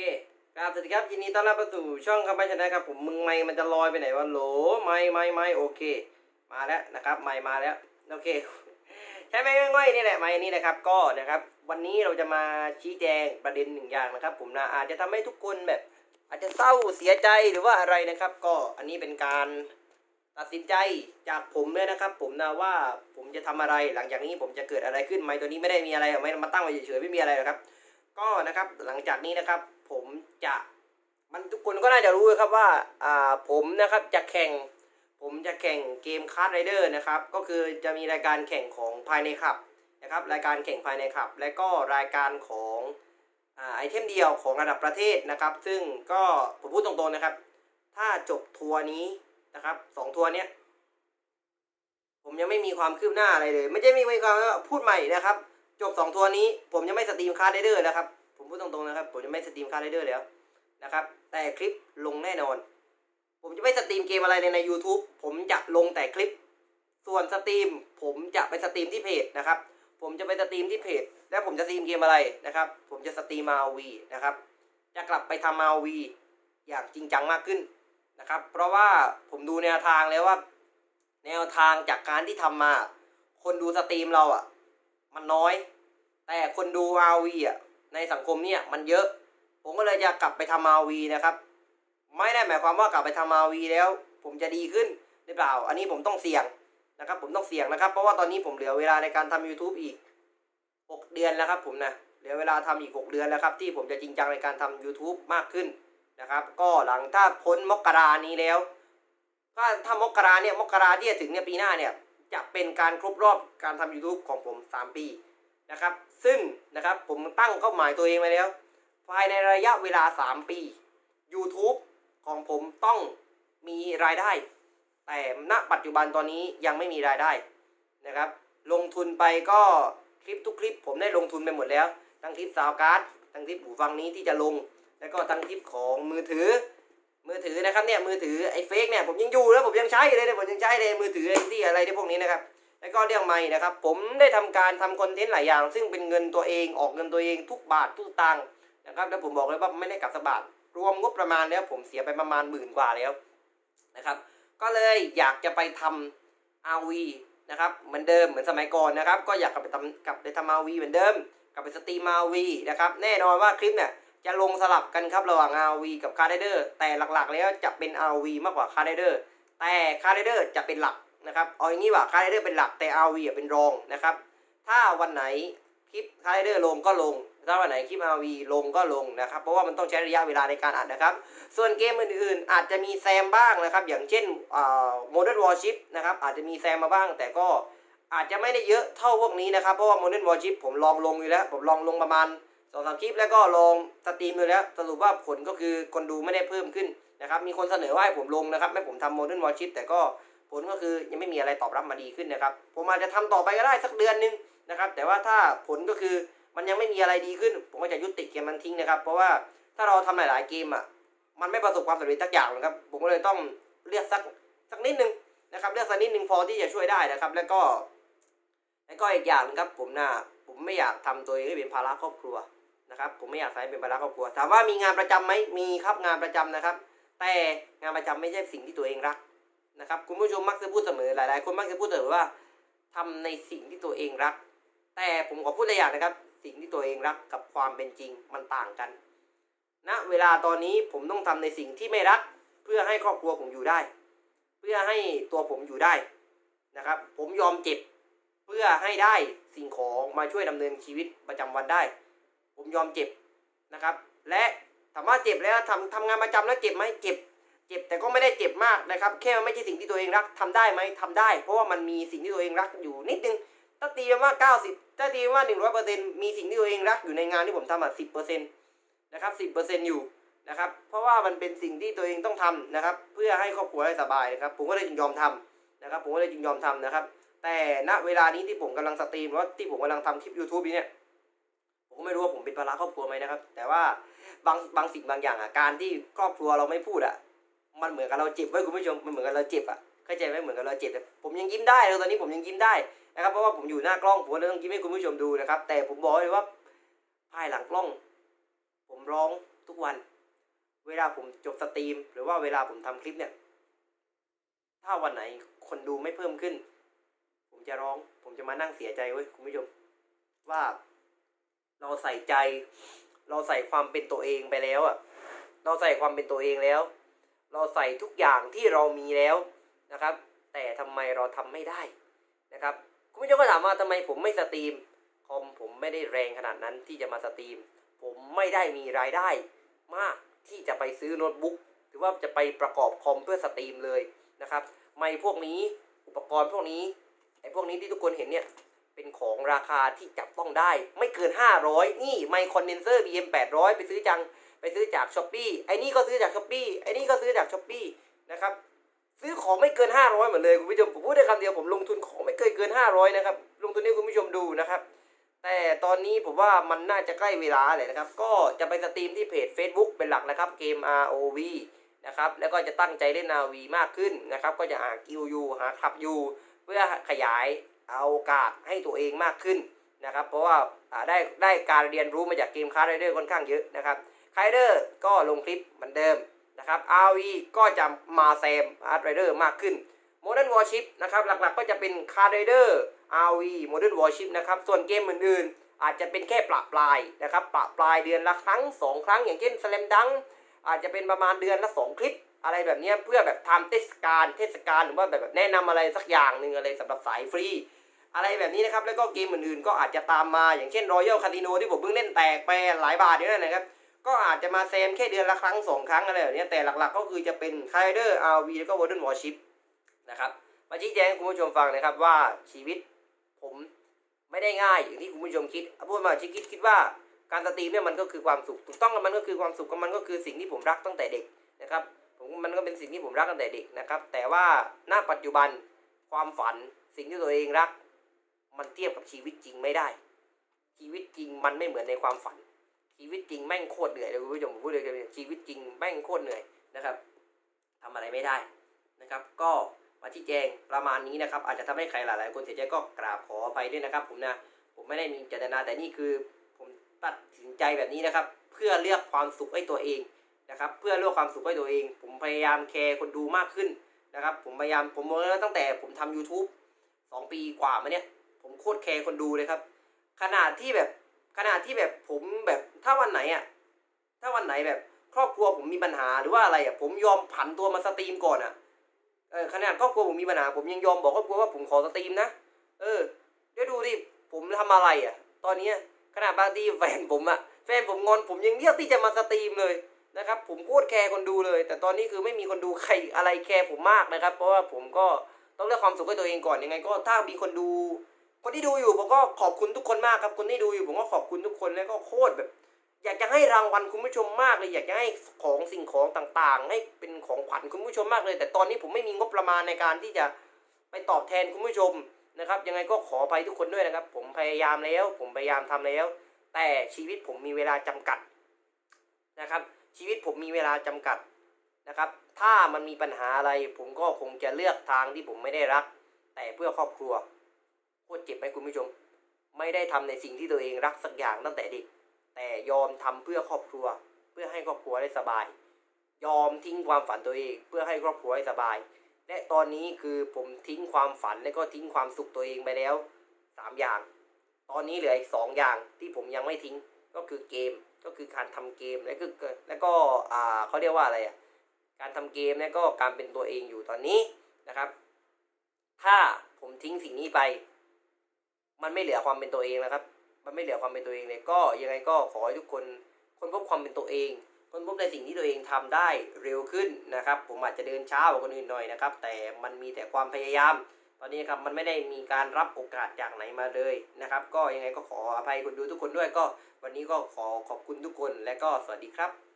เคครับสวัสดีครับยินดีต้อนรับเข้าสู่ช่องคำพันชนะครับผมมึงไม่มันจะลอยไปไหนวะโหลไม่ไม่ไม่โอเค มาแล้วนะครับไม่มาแล้วโอเคใช้ไหมง่อยๆนี่แหละไม้นี่นะครับก็นะครับ วันนี้เราจะมาชี้แจงประเด็นหนึ่งอย่างนะครับ ผมนะอาจจะทำให้ทุกคนแบบ อาจจะเศร้าเสียใจหรือว่าอะไรนะครับ ก็อันนี้เป็นการตัดสินใจจากผมเลยนะครับ ผมนะว่าผมจะทำอะไรหลังจากนี้ผมจะเกิดอะไรขึ้นไหมตัวนี้ไม่ได้มีอะไรหรอไม่มาตั้งไว้เฉยๆไม่มีอะไรหรอกครับ ก็นะครับหลังจากนี้นะครับ ผมจะมันทุกคนก็น่าจะรู้ครับว่าอ่าผมนะครับจะแข่ง ผมจะแข่งเกมคาร์ดไรเดอร์นะครับ ก็คือจะมีรายการแข่งของภายในขับนะครับ รายการแข่งภายในขับ และก็รายการของอไอเทมเดียวของระดับประเทศนะครับ ซึ่งก็ผมพูดตรงๆนะครับ ถ้าจบทัวร์นี้นะครับสองทัวร์เนี้ยผมยังไม่มีความคืบหน้าอะไรเลย ไม่ใช่มีความพูดใหม่นะครับ จบสองทัวร์นี้ ผมยังไม่สตรีมคาร์ดไรเดอร์นะครับ พูดตรงๆนะครับ ผมจะไม่สตรีมคาร์ดไรเดอร์แล้วนะครับ แต่คลิปลงแน่นอน ผมจะไม่สตรีมเกมอะไรเลยใน YouTube ผมจะลงแต่คลิป ส่วนสตรีม ผมจะไปสตรีมที่เพจนะครับ ผมจะไปสตรีมที่เพจ แล้วผมจะสตรีมเกมอะไรนะครับ ผมจะสตรีมมาวีนะครับ จะกลับไปทำมาวีอย่างจริงจังมากขึ้นนะครับ เพราะว่าผมดูแนวทางแล้วว่า แนวทางจากการที่ทำมา คนดูสตรีมเราอะ มันน้อย แต่คนดูมาวีอะ ในสังคมเนี่ยมันเยอะ ผมก็เลยจะกลับไปทำมาวีนะครับ ไม่ได้หมายความว่ากลับไปทำมาวีแล้ว ผมจะดีขึ้นหรือเปล่า อันนี้ผมต้องเสี่ยงนะครับ ผมต้องเสี่ยงนะครับ เพราะว่าตอนนี้ผมเหลือเวลาในการทำ YouTube อีก 6 เดือนแล้วครับผมนะเหลือเวลาทำอีก 6 เดือนแล้วครับ ที่ผมจะจริงจังในการทำ YouTube มากขึ้นนะครับ ก็หลังถ้าพ้นมกรานี้แล้ว ถ้าถ้ามกราเนี่ยมกราที่จะถึงเนี่ยปีหน้าเนี่ยจะเป็นการครบรอบการทำ YouTube ของผม 3 ปี นะครับ ซึ่งนะครับผมตั้งเป้าหมายตัวเองไว้แล้ว ภายในระยะเวลา 3 ปี YouTube ของผมต้องมีรายได้ แต่ณปัจจุบันตอนนี้ยังไม่มีรายได้นะครับ ลงทุนไปก็คลิปทุกคลิป ผมได้ลงทุนไปหมดแล้ว ทั้งคลิปซาวการ์ดทั้งคลิปหูฟังนี้ที่จะลง แล้วก็ทั้งคลิปของมือถือ มือถือนะครับเนี่ยมือถือไอ้เฟกเนี่ยผมยังอยู่แล้วผมยังใช้เลยเนี่ยผมยังใช้เลยมือถือไอ้ที่อะไรที่พวกนี้นะครับ แล้วก็เรื่องไม่นะครับ ผมได้ทำการทำคอนเทนต์หลายอย่าง ซึ่งเป็นเงินตัวเองออกเงินตัวเองทุกบาททุกตังค์นะครับ แล้วผมบอกเลยว่าไม่ได้กลับสบาทรวมงบประมาณแล้วผมเสียไปประมาณหมื่นกว่าแล้วนะครับ ก็เลยอยากจะไปทำ RV นะครับเหมือนเดิมเหมือนสมัยก่อนนะครับ ก็อยากกลับไปทำกลับไปทำ RV เหมือนเดิม กลับไปสตรีม RV นะครับแน่นอนว่าคลิปเนี่ยจะลงสลับกันครับระหว่าง RV กับ Car Rider แต่หลักๆ แล้วจะเป็น RV มากกว่า Car Rider แต่ Car Rider จะเป็นหลัก นะครับเอาอย่างนี้ว่า Car Rider เป็นหลักแต่ RV อะเป็นรองนะครับ ถ้าวันไหนคลิป Car Rider ลงก็ลง ถ้าวันไหนคลิป RV ลงก็ลงนะครับ เพราะว่ามันต้องใช้ระยะเวลาในการอัดนะครับ ส่วนเกมอื่นๆ อาจจะมีแซมบ้างนะครับ อย่างเช่นโมเดิร์นวอร์ชิพนะครับอาจจะมีแซมมาบ้าง แต่ก็อาจจะไม่ได้เยอะเท่าพวกนี้นะครับ เพราะว่าโมเดิร์นวอร์ชิพผมลองลงอยู่แล้ว ผมลองลงประมาณสองสามคลิปแล้วก็ลองสตรีมดูแล้ว สรุปว่าผลก็คือคนดูไม่ได้เพิ่มขึ้นนะครับ มีคนเสนอว่าให้ผมลงนะครับให้ผมทำโมเดิร์นวอร์ชิพแต่ก็ ผลก็คือยังไม่มีอะไรตอบรับมาดีขึ้นนะครับ ผมอาจจะทำต่อไปก็ได้สักเดือนหนึงนะครับ แต่ว่าถ้าผลก็คือมันยังไม่มีอะไรดีขึ้น ผมก็จะยุติเกมมันทิ้งนะครับ เพราะว่าถ้าเราทำหลาย ๆ เกมอะมันไม่ประสบความสำเร็จสักอย่างนะครับ ผมก็เลยต้องเลือกสักสักนิดนึงนะครับเลือกสักนิดนึงพอที่จะช่วยได้นะครับ แล้วก็แล้วก็อีกอย่างนึงครับผมนะผมไม่อยากทำตัวเองให้เป็นภาระครอบครัวนะครับ ผมไม่อยากใช้เป็นภาระครอบครัวถามว่ามีงานประจำไหมมีครับงานประจำนะครับ แต่งานประจำไม่ใช่สิ่งที่ตัวเองรัก นะครับคุณผู้ชมมักจะพูดเสมอหลายๆ คนมักจะพูดเสมอว่าทำในสิ่งที่ตัวเองรัก แต่ผมขอพูดตัวอย่างนะครับ สิ่งที่ตัวเองรักกับความเป็นจริงมันต่างกันณเวลาตอนนี้ผมต้องทำในสิ่งที่ไม่รัก เพื่อให้ครอบครัวผมอยู่ได้ เพื่อให้ตัวผมอยู่ได้นะครับ ผมยอมเจ็บเพื่อให้ได้สิ่งของมาช่วยดำเนินชีวิตประจำวันได้ ผมยอมเจ็บนะครับ และถามว่าเจ็บแล้วทำทำงานประจำแล้วเจ็บไหมเจ็บ เจ็บแต่ก็ไม่ได้เจ็บมากนะครับ แค่ไม่ใช่สิ่งที่ตัวเองรักทำได้ไหมทำได้ เพราะว่ามันมีสิ่งที่ตัวเองรักอยู่นิดนึงถ้าตีเป็นว่า 90 ถ้าตีเป็นว่า 100%มีสิ่งที่ตัวเองรักอยู่ในงานที่ผมทำอะ10%นะครับ10%อยู่นะครับ เพราะว่ามันเป็นสิ่งที่ตัวเองต้องทำนะครับ เพื่อให้ครอบครัวได้สบายนะครับ ผมก็เลยจึงยอมทำนะครับ ผมก็เลยจึงยอมทำนะครับ แต่ณเวลานี้ที่ผมกำลังสตรีมหรือว่าที่ผมกำลังทำคลิป YouTube นี้เนี่ยผมก็ไม่รู้ว่าผมเป็นภาระครอบครัวไหมนะครับ แต่ว่าบางบางสิ่งบางอย่างอะการที่ครอบครัวเราไม่พูดอะ มันเหมือนกับเราเจ็บไว้คุณผู้ชมมันเหมือนกับเราเจ็บอะเข้าใจไหมเหมือนกับเราเจ็บผมยังยิ้มได้เลยตอนนี้ผมยังยิ้มได้นะครับเพราะว่าผมอยู่หน้ากล้องผมก็เลยต้องยิ้มให้คุณผู้ชมดูนะครับ แต่ผมบอกเลยว่าภายหลังกล้อง ผมร้องทุกวัน เวลาผมจบสตรีม หรือว่าเวลาผมทำคลิปเนี่ย ถ้าวันไหนคนดูไม่เพิ่มขึ้น ผมจะร้อง ผมจะมานั่งเสียใจเว้ยคุณผู้ชม ว่าเราใส่ใจ เราใส่ความเป็นตัวเองไปแล้วอะเราใส่ความเป็นตัวเองแล้ว เราใส่ทุกอย่างที่เรามีแล้วนะครับ แต่ทำไมเราทำไม่ได้นะครับคุณผู้ชมก็ถามว่าทำไมผมไม่สตรีมคอมผมไม่ได้แรงขนาดนั้นที่จะมาสตรีม ผมไม่ได้มีรายได้มากที่จะไปซื้อโน้ตบุ๊กหรือว่าจะไปประกอบคอมเพื่อสตรีมเลยนะครับไม่พวกนี้อุปกรณ์พวกนี้ไอ้พวกนี้ที่ทุกคนเห็นเนี่ยเป็นของราคาที่จับต้องได้ ไม่เกิน 500 นี่ไมค์คอนเดนเซอร์ BM 800 ไปซื้อจัง ไปซื้อจากช้อปปี้ไอ้นี่ก็ซื้อจากช้อปปี้ไอ้นี่ก็ซื้อจากช้อปปี้นะครับ ซื้อของไม่เกิน 500เหมือนเลยคุณผู้ชมผมพูดได้คำเดียวผมลงทุนของไม่เคยเกิน 500นะครับลงทุนให้คุณผู้ชมดูนะครับ แต่ตอนนี้ผมว่ามันน่าจะใกล้เวลาเลยนะครับ ก็จะไปสตรีมที่เพจ Facebook เป็นหลักนะครับเกม ROV นะครับแล้วก็จะตั้งใจเล่น RV มากขึ้นนะครับ ก็จะหากิลยูหาคลับยูเพื่อขยายเอาโอกาสให้ตัวเองมากขึ้นนะครับ เพราะว่าได้ได้การเรียนรู้มาจากเกมคาร์ไรเดอร์ค่อนข้างเยอะนะครับ ไรเดอร์ก็ลงคลิปเหมือนเดิมนะครับ RV ก็จะมาแซมอาร์ไรเดอร์มากขึ้น Modern Warship นะครับหลักๆก็จะเป็น Car Rider RV Modern Warship นะครับส่วนเกมอื่นๆ อาจจะเป็นแค่ประปรายนะครับประปรายเดือนละครั้ง 2 ครั้ง อย่างเช่น Slam Dunk อาจจะเป็นประมาณเดือนละ 2 คลิปอะไรแบบนี้เพื่อแบบทำเทศกาลเทศกาลหรือว่าแบบแนะนำอะไรสักอย่างหนึ่งอะไรสำหรับสายฟรี อะไรแบบนี้นะครับ แล้วก็เกมอื่นๆ ก็อาจจะตามมาอย่างเช่น Royal Casino ที่ผมเพิ่งเล่นแตกไปหลายบาทอยู่นั่นนะครับ ก็อาจจะมาแซมแค่เดือนละครั้งสองครั้งอะไรแบบเนี้ยแต่หลักๆ ก็คือจะเป็น Car Rider RV แล้วก็ Modern Warship นะครับมาชี้แจงให้คุณผู้ชมฟังนะครับว่าชีวิตผมไม่ได้ง่ายอย่างที่คุณผู้ชมคิดเอาพูดมาชิคิดคิดว่าการสตรีมเนี่ยมันก็คือความสุขถูกต้องมันก็คือความสุขกับมันก็คือสิ่งที่ผมรักตั้งแต่เด็กนะครับผมมันก็เป็นสิ่งที่ผมรักตั้งแต่เด็กนะครับแต่ว่าณปัจจุบันความฝันสิ่งที่ตัวเองรัก มันเทียบกับชีวิตจริงไม่ได้ ชีวิตจริงมันไม่เหมือนในความฝัน ชีวิตจริงแม่งโคตรเหนื่อยเลยคุณผู้ชมผมพูดเลยกันชีวิตจริงแม่งโคตรเหนื่อยนะครับทำอะไรไม่ได้นะครับ ก็มาที่แจงประมาณนี้นะครับ อาจจะทำให้ใครหลายๆคนเสียใจก็กราบขออภัยด้วยนะครับ ผมนะผมไม่ได้มีเจตนาแต่นี่คือผมตัดสินใจแบบนี้นะครับ เพื่อเลือกความสุขให้ตัวเองนะครับ เพื่อเลือกความสุขให้ตัวเอง ผมพยายามแคร์คนดูมากขึ้นนะครับ ผมพยายามผมบอกแล้วตั้งแต่ผมทำ YouTube สองปีกว่ามาเนี่ย ผมโคตรแคร์คนดูเลยครับ ขนาดที่แบบ ขนาดที่แบบผมแบบถ้าวันไหนอะถ้าวันไหนแบบครอบครัวผมมีปัญหาหรือว่าอะไรอะผมยอมผันตัวมาสตรีมก่อนอะเออขนาดครอบครัวผมมีปัญหาผมยังยอมบอกครอบครัวว่าผมขอสตรีมนะเออเดี๋ยวดูดิผมทำอะไรอะ ตอนเนี้ยขนาดบางทีแฟนผมอะแฟนผมงอนผมยังเรียกที่จะมาสตรีมเลยนะครับ ผมโคตรแคร์คนดูเลย แต่ตอนนี้คือไม่มีคนดูใครอะไรแคร์ผมมากนะครับ เพราะว่าผมก็ต้องเลือกความสุขให้ตัวเองก่อนยังไง ก็ถ้ามีคนดู คนที่ดูอยู่ผมก็ขอบคุณทุกคนมากครับคนที่ดูอยู่ผมก็ขอบคุณทุกคนแล้วก็โคตรแบบ อยากจะให้รางวัลคุณผู้ชมมากเลย อยากจะให้ของสิ่งของต่างๆ ให้เป็นของขวัญคุณผู้ชมมากเลย แต่ตอนนี้ผมไม่มีงบประมาณในการที่จะไปตอบแทนคุณผู้ชมนะครับ ยังไงก็ขอไปทุกคนด้วยนะครับ ผมพยายามแล้ว ผมพยายามทำแล้ว แต่ชีวิตผมมีเวลาจำกัดนะครับ ชีวิตผมมีเวลาจำกัดนะครับ ถ้ามันมีปัญหาอะไร ผมก็คงจะเลือกทางที่ผมไม่ได้รัก แต่เพื่อครอบครัว โคตรเจ็บไหมคุณผู้ชม ไม่ได้ทำในสิ่งที่ตัวเองรักสักอย่างตั้งแต่เด็ก แต่ยอมทำเพื่อครอบครัว เพื่อให้ครอบครัวได้สบาย ยอมทิ้งความฝันตัวเอง เพื่อให้ครอบครัวได้สบาย และตอนนี้คือผมทิ้งความฝันและก็ทิ้งความสุขตัวเองไปแล้วสามอย่าง ตอนนี้เหลืออีกสองอย่างที่ผมยังไม่ทิ้งก็คือเกมก็คือการทำเกมและก็แล้วก็อ่าเขาเรียกว่าอะไรอะการทำเกมและก็การเป็นตัวเองอยู่ตอนนี้นะครับ ถ้าผมทิ้งสิ่งนี้ไป มันไม่เหลือความเป็นตัวเองแล้วครับ มันไม่เหลือความเป็นตัวเองเลยก็ยังไงก็ขอให้ทุกคนคนพบความเป็นตัวเองคนพบในสิ่งที่ตัวเองทำได้เร็วขึ้นนะครับ ผมอาจจะเดินช้ากว่าคนอื่นหน่อยนะครับ แต่มันมีแต่ความพยายาม ตอนนี้ครับมันไม่ได้มีการรับโอกาสจากไหนมาเลยนะครับ ก็ยังไงก็ขออภัยคนดูทุกคนด้วยก็ วันนี้ก็ขอขอบคุณทุกคนและก็สวัสดีครับ